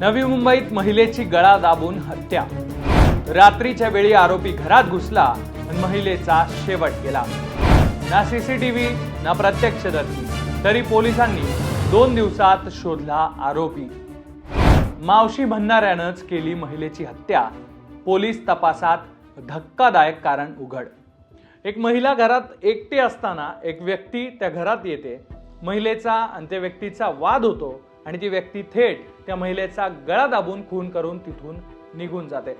नवी मुंबईत महिलेची गळा दाबून हत्या. रात्रीच्या वेळी आरोपी घरात घुसला आणि महिलेचा शेवट केला ना सीसीटीव्ही ना प्रत्यक्षदर्शी. तरी पोलिसांनी दोन दिवसात शोधला आरोपी. मावशी भन्नाऱ्यानंच केली महिलेची हत्या. पोलीस तपासात धक्कादायक कारण उघड. एक महिला घरात एकटी असताना एक व्यक्ती त्या घरात येते. महिलेचा आणि त्या व्यक्तीचा वाद होतो. आणि ती व्यक्ती थेट त्या महिलेचा गळा दाबून खून करून तिथून निघून जाते.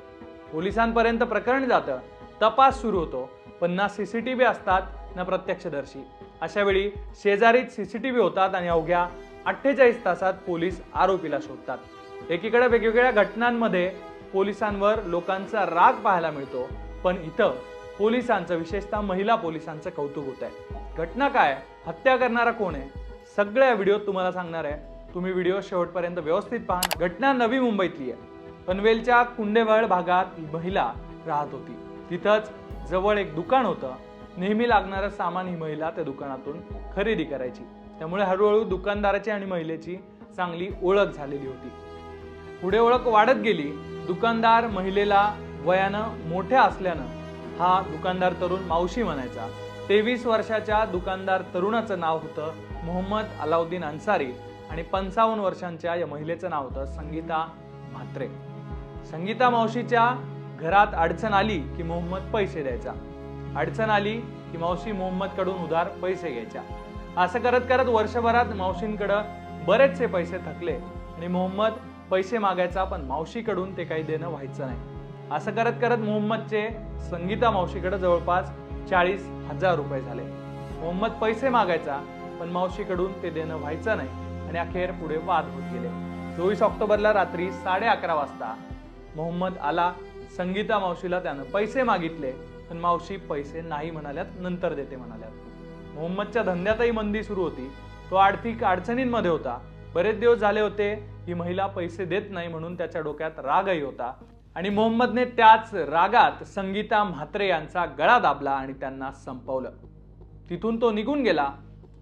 पोलिसांपर्यंत प्रकरण जातं तपास सुरू होतो पण ना सीसीटीव्ही असतात ना प्रत्यक्षदर्शी. अशा वेळी शेजारीच व्ही होतात आणि अवघ्या अठ्ठेचाळीस तासात पोलीस आरोपीला शोधतात. एकीकडे वेगवेगळ्या घटनांमध्ये पोलिसांवर लोकांचा राग पाहायला मिळतो पण इथं पोलिसांचं विशेषतः महिला पोलिसांचं कौतुक होत आहे घटना काय? हत्या करणारा कोण आहे? सगळ्या व्हिडिओत तुम्हाला सांगणार आहे. तुम्ही व्हिडिओ शेवटपर्यंत व्यवस्थित पहा. घटना नवी मुंबईतली आहे. पनवेलच्या कुंडेवळ भागात ही महिला राहत होती. तिथंच जवळ एक दुकान होतं. नेहमी लागणारं सामान ही महिला त्या दुकानातून खरेदी करायची. त्यामुळे हळूहळू दुकानदाराची आणि महिलेची चांगली ओळख झालेली होती. पुढे ओळख वाढत गेली. दुकानदार महिलेला वयानं मोठ्या असल्यानं हा दुकानदार तरुण मावशी म्हणायचा. तेवीस वर्षाच्या दुकानदार तरुणाचं नाव होतं मोहम्मद अलाउद्दीन अन्सारी. आणि पंचावन्न वर्षांच्या या महिलेचं नाव होतं संगीता म्हात्रे. संगीता मावशीच्या घरात अडचण आली की मोहम्मद पैसे द्यायचा. अडचण आली की मावशी मोहम्मदकडून उधार पैसे घ्यायच्या. असं करत करत वर्षभरात मावशींकडं बरेचसे पैसे थकले आणि मोहम्मद पैसे मागायचा पण मावशीकडून ते काही देणं व्हायचं नाही. असं करत करत मोहम्मदचे संगीता मावशीकडे जवळपास चाळीस हजार रुपये झाले. मोहम्मद पैसे मागायचा पण मावशीकडून ते देणं व्हायचं नाही. आणि अखेर पुढे वाद होत गेले. चोवीस ऑक्टोबरला रात्री साडे अकरा वाजता मोहम्मद आला. संगीता मावशीला त्यानं पैसे मागितले पण मावशी पैसे नाही म्हणाल्यात नंतर देते म्हणाल्यात. मोहम्मदच्या धंद्यातही मंदी सुरू होती. तो आर्थिक अडचणींमध्ये होता. बरेच दिवस झाले होते ही महिला पैसे देत नाही म्हणून त्याच्या डोक्यात रागही होता. आणि मोहम्मदने त्याच रागात संगीता म्हात्रे यांचा गळा दाबला आणि त्यांना संपवलं. तिथून तो निघून गेला.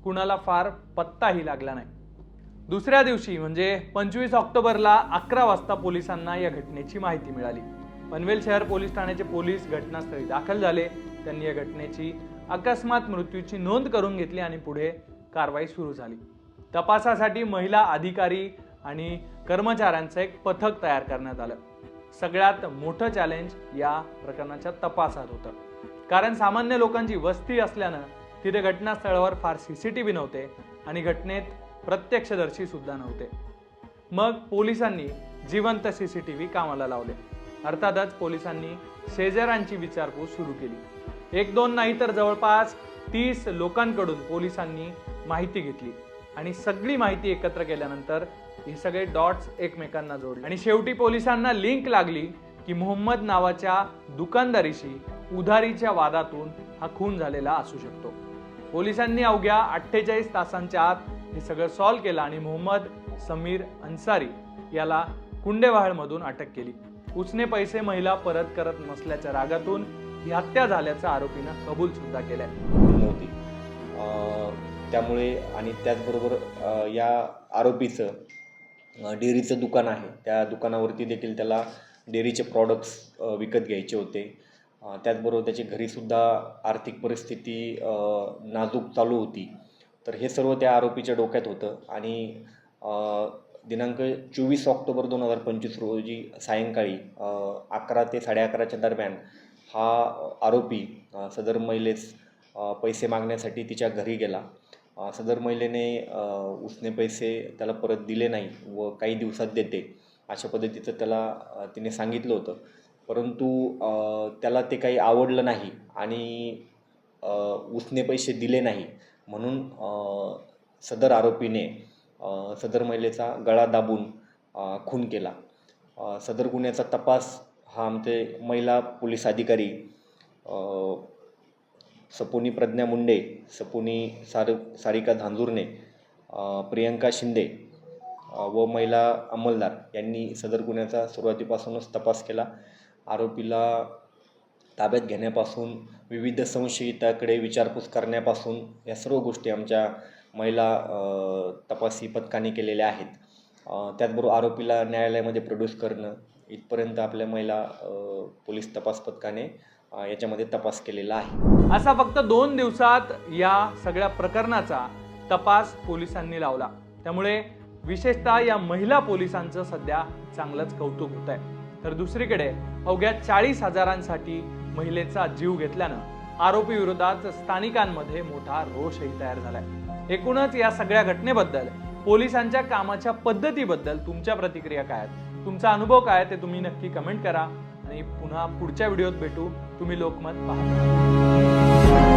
कुणाला फार पत्ताही लागला नाही. दुसऱ्या दिवशी म्हणजे पंचवीस ऑक्टोबरला अकरा वाजता पोलिसांना या घटनेची माहिती मिळाली. पनवेल शहर पोलीस ठाण्याचे पोलीस घटनास्थळी दाखल झाले. त्यांनी या घटनेची अकस्मात मृत्यूची नोंद करून घेतली आणि पुढे कारवाई सुरू झाली. तपासासाठी महिला अधिकारी आणि कर्मचाऱ्यांचं एक पथक तयार करण्यात आलं. सगळ्यात मोठं चॅलेंज या प्रकरणाच्या तपासात होतं. कारण सामान्य लोकांची वस्ती असल्यानं तिथे घटनास्थळावर फार सी सी टी व्ही नव्हते आणि घटनेत प्रत्यक्षदर्शी सुद्धा नव्हते. मग पोलिसांनी जिवंत सी सीसीटीव्ही कामाला लावले. अर्थातच पोलिसांनी शेजाऱ्यांची विचारपूस सुरू केली. एक दोन नाही तर जवळपास तीस लोकांकडून पोलिसांनी माहिती घेतली आणि सगळी माहिती एकत्र केल्यानंतर हे सगळे डॉट्स एकमेकांना जोडले. आणि शेवटी पोलिसांना लिंक लागली की मोहम्मद नावाच्या दुकानदारीशी उधारीच्या वादातून हा खून झालेला असू शकतो. पोलिसांनी अवघ्या अठ्ठेचाळीस तासांच्या आत हे सगळं सॉल्व्ह केलं आणि मोहम्मद समीर अन्सारी याला कुंडेवाहळमधून अटक केली. उसने पैसे महिला परत करत नसल्याच्या रागातून ही हत्या झाल्याचं आरोपीनं कबूल सुद्धा केलाय नव्हती त्यामुळे आणि त्याचबरोबर या आरोपीचं डेअरीचं दुकान आहे. त्या दुकानावरती देखील त्याला डेअरीचे प्रॉडक्ट्स विकत घ्यायचे होते. त्याचबरोबर त्याची घरीसुद्धा आर्थिक परिस्थिती नाजूक चालू होती. तर हे सर्व त्या आरोपीच्या डोक्यात होतं आणि दिनांक चोवीस ऑक्टोबर दोन हजार पंचवीस रोजी सायंकाळी अकरा ते साडे अकराच्या दरम्यान हा आरोपी सदर महिलेस पैसे मागण्यासाठी तिच्या घरी गेला. सदर महिलेने उसने पैसे त्याला परत दिले नाही व काही दिवसात देते अशा पद्धतीचं त्याला तिने सांगितलं होतं. परंतु त्याला ते काही आवडलं नाही आणि उसने पैसे दिले नाही. म्हणून सदर आरोपीने सदर महिलेचा गळा दाबून खून केला. सदर गुन्ह्याचा तपास हा आमचे महिला पोलीस अधिकारी सपोनी प्रज्ञा मुंडे सपोनी सार सारिका धांजूरने प्रियंका शिंदे व महिला अंमलदार यांनी सदर गुन्ह्याचा सुरुवातीपासूनच तपास केला. आरोपीला ताब्यात घेण्यापासून विविध संशयिताकडे विचारपूस करण्यापासून या सर्व गोष्टी आमच्या महिला तपासी पथकाने केलेल्या आहेत. त्याचबरोबर आरोपीला न्यायालयामध्ये प्रोड्यूस करणं इथपर्यंत आपल्या महिला पोलीस तपास पथकाने याच्यामध्ये तपास केलेला आहे. असा फक्त दोन दिवसात या सगळ्या प्रकरणाचा तपास पोलिसांनी लावला. त्यामुळे विशेषतः या महिला पोलिसांचं सध्या चांगलंच कौतुक होत आहे तर दुसरीकडे अवघ्या चाळीस हजारांसाठी महिलेचा जीव घेतल्यानं आरोपी विरोधात स्थानिकांमध्ये मोठा रोषही तयार झालाय. एकूणच या सगळ्या घटनेबद्दल पोलिसांच्या कामाच्या पद्धतीबद्दल तुमच्या प्रतिक्रिया काय आहेत? तुमचा अनुभव काय ते तुम्ही नक्की कमेंट करा. आणि पुन्हा पुढच्या व्हिडिओत भेटू. तुम्ही लोकमत पहा.